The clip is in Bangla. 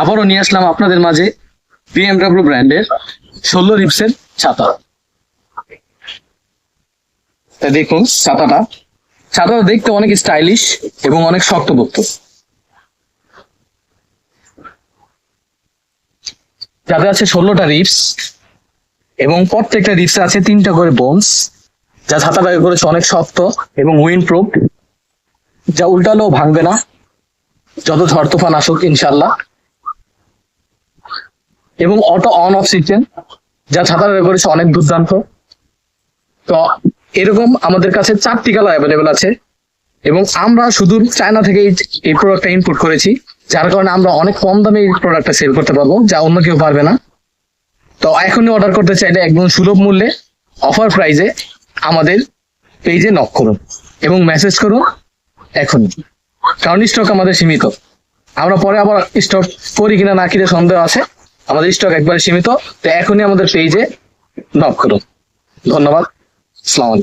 আবারও নিয়ে আসলাম আপনাদের মাঝে বিএমডাব্লিউ ব্র্যান্ডের ষোলো রিপসের ছাতা। দেখুন ছাতাটা। ছাতাটা দেখতে অনেক স্টাইলিশ এবং অনেক শক্তপোক্ত। যাতে আছে ষোলোটা রিপস এবং প্রত্যেকটা রিপসে আছে তিনটা করে বোনস যা ছাতাটা করেছে অনেক শক্ত এবং উইন্ড প্রুফ যা উল্টালেও ভাঙবে না, যত ঝড় তুফান আসুক ইনশাল্লাহ। এবং অটো অন অফ সিস্টেম যা ছাতা করেছে অনেক দুর্দান্ত। তো এরকম আমাদের কাছে চারটি কালার অ্যাভেলেবেল আছে। এবং আমরা শুধু চায়না থেকে এই- প্রোডাক্টটা ইনপুট করেছি, যার কারণে আমরা অনেক কম দামে এই প্রোডাক্টটা সেল করতে পারব, যা অন্য কেউ পারবে না। তো এখনই অর্ডার করতে চাইলে একদম সুলভ মূল্যে অফার প্রাইজে আমাদের পেজে নক করুন এবং মেসেজ করুন এখনই। কারণ স্টক আমাদের সীমিত। আমরা পরে আবার স্টক করি কিনা না কিনা সন্দেহ আছে। আমাদের স্টক একবারে সীমিত তো এখনই আমাদের পেজে নক করুন। ধন্যবাদ। সালাম